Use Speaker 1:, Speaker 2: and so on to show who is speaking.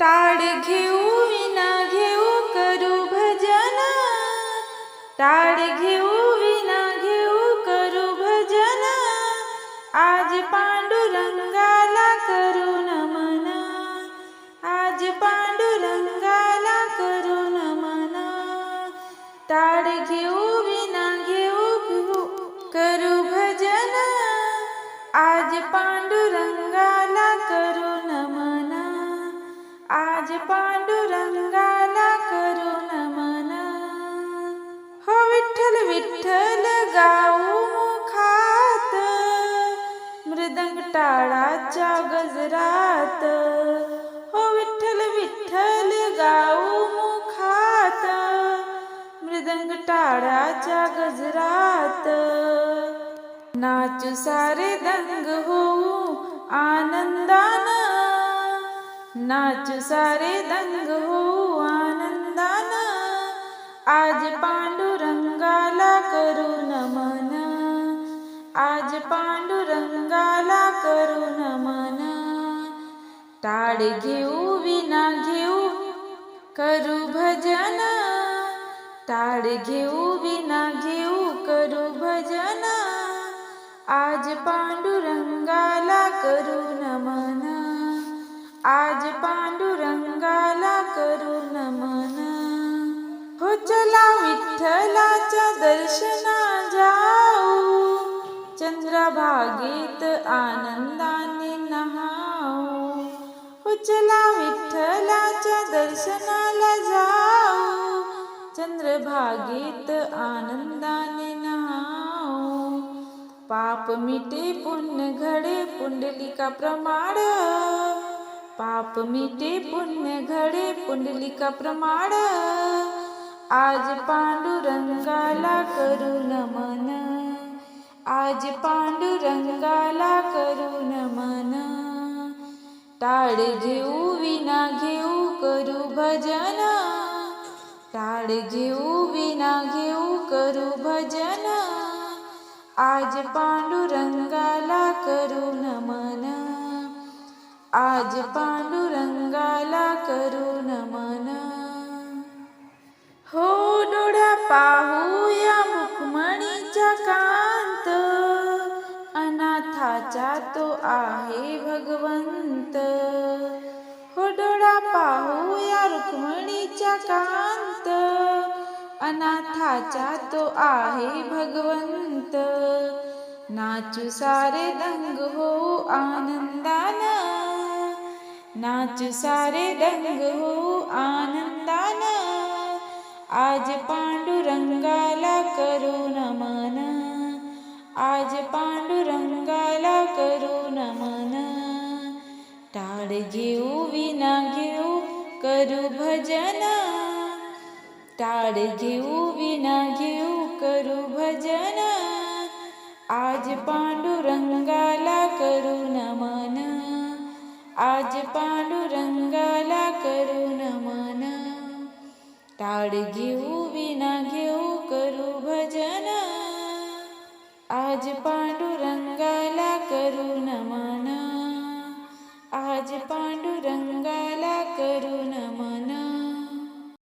Speaker 1: ताड घेऊ विना घे विठ्ठल गाऊ खात मृदंग टाळाच्या गजरात. हो विठ्ठल विठ्ठल गाऊ मुखात मृदंग टाळाच्या गजरात. नाचू सारे दंग होऊ आनंदान नाचू सारे दंग होऊ आनंदान. आज पांडू करून नमन आज पांडुरंगाला करून नमन टाळ घेऊ विना घेऊ करू भजन. टाळ घेऊ विना घेऊ करू भजन. आज पांडुरंगाला करू नमन आज पांडुरंगाला करू नमन हो चला विठ्ठलाच्या दर्शना जाऊ चंद्रभागेत आनंदाने नहाऊ. उचला विठ्ठलाच्या दर्शनाला जाऊ चंद्रभागेत आनंदाने नहाऊ. पाप मिटे पुण्य घडे पुंडलिका प्रमाण पाप मिटे पुण्य घडे पुंडलिका प्रमाण. आज पांडुरंगाला करू नमन आज पांडुरंगाला करू नमन टाळ घेऊ विना घेऊ करू भजन. टाळ घेऊ विना घेऊ करू भजन. आज पांडुरंगाला करू नमन आज पांडुरंग कांत अनाथाचा तो आहे भगवंत. हो डोळा पाहूया रुक्मिणीच्या कांत अनाथाचा तो आहे भगवंत. नाचू सारे दंग हो आनंदान नाचू सारे दंग हो आनंदान. आज पांडुरंगाला घेऊ विना करू भजन। घेऊ विना करू भजन। आज पांडुरंगाला करू नमन। आज पांडुरंगाला करू नमन। टाळ घेऊ विना भजन। आज पांडु